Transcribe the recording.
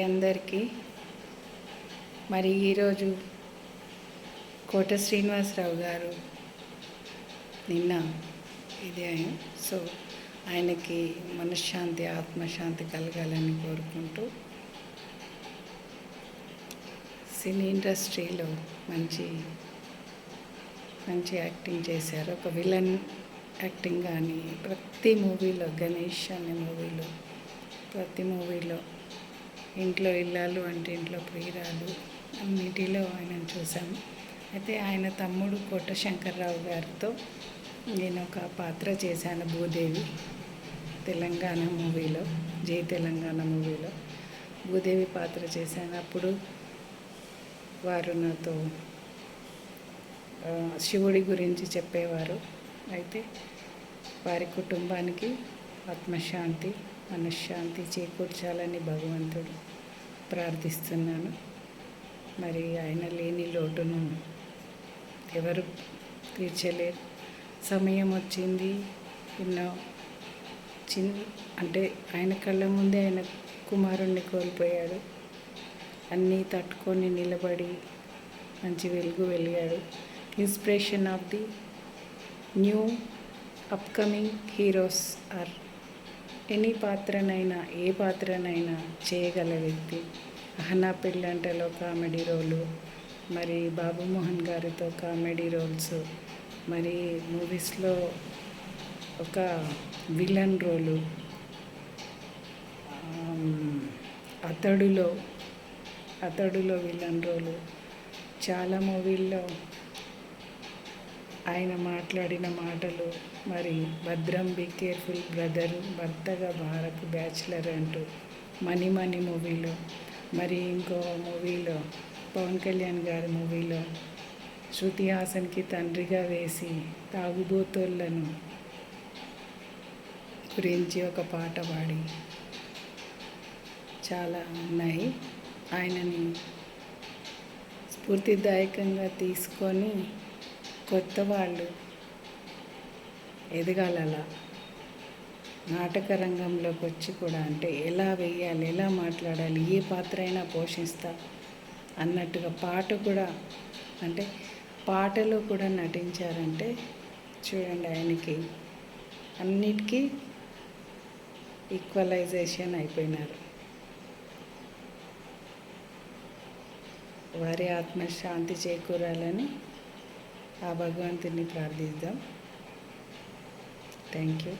అందరికీ. మరి ఈరోజు కోట శ్రీనివాసరావు గారు నిన్న ఇది ఆయన సో ఆయనకి మనశ్శాంతి ఆత్మశాంతి కలగాలని కోరుకుంటూ సినీ ఇండస్ట్రీలో మంచి మంచి యాక్టింగ్ చేశారు. ఒక విలన్ యాక్టింగ్ కానీ ప్రతి మూవీలో గణేష్ అనే మూవీలో ప్రతి మూవీలో ఇంట్లో ఇల్లాలు అంటే ఇంట్లో ప్రియురాలు అన్నిటిలో ఆయన చూశాను అయితే ఆయన తమ్ముడు కోట శంకర్రావు గారితో నేను ఒక పాత్ర చేశాను భూదేవి తెలంగాణ మూవీలో జై తెలంగాణ మూవీలో. భూదేవి పాత్ర చేశాను. అప్పుడు వారు నాతో శివుడి గురించి చెప్పేవారు. అయితే వారి కుటుంబానికి ఆత్మశాంతి మనశ్శాంతి చేకూర్చాలని భగవంతుడు ప్రార్థిస్తున్నాను. మరి ఆయన లేని లోటును ఎవరు తీర్చలేరు. సమయం వచ్చింది. ఎన్నో చిన్న అంటే ఆయన కళ్ళ ముందే ఆయన కుమారుణ్ణి కోల్పోయాడు. అన్నీ తట్టుకొని నిలబడి మంచి వెలుగు వెలిగాడు. Inspiration of the new upcoming heroes are any పాత్రనైనా ఏ పాత్రనైనా చేయగల వ్యక్తి. అహనా పెళ్ళంటలో కామెడీ రోలు మరి బాబు మోహన్ గారితో కామెడీ రోల్స్ మరి మూవీస్లో ఒక విలన్ రోలు అతడులో అతడులో విలన్ రోలు. చాలా మూవీల్లో ఆయన మాట్లాడిన మాటలు మరి భద్రం బి కేర్ఫుల్ బ్రదర్ భర్తగా భారత్ బ్యాచిలర్ అంటూ మనీ మనీ మూవీలో మరి ఇంకో మూవీలో పవన్ కళ్యాణ్ గారి మూవీలో శృతి హాసన్కి తండ్రిగా వేసి తాగుబోతోళ్ళను గురించి ఒక పాట పాడి. చాలా ఉన్నాయి. ఆయనని స్ఫూర్తిదాయకంగా తీసుకొని కొత్త వాళ్ళు ఎదగాలలా? నాటక రంగంలోకి వచ్చి కూడా అంటే ఎలా వేయాలి ఎలా మాట్లాడాలి ఏ పాత్ర అయినా పోషిస్తా అన్నట్టుగా పాట కూడా అంటే పాటలో కూడా నటించారంటే చూడండి ఆయనకి అన్నిటికీ ఈక్వలైజేషన్ అయిపోయినారు. వారి ఆత్మశాంతి చేకూరాలని ఆ భగవంతుని ప్రార్థిద్దాం. Thank you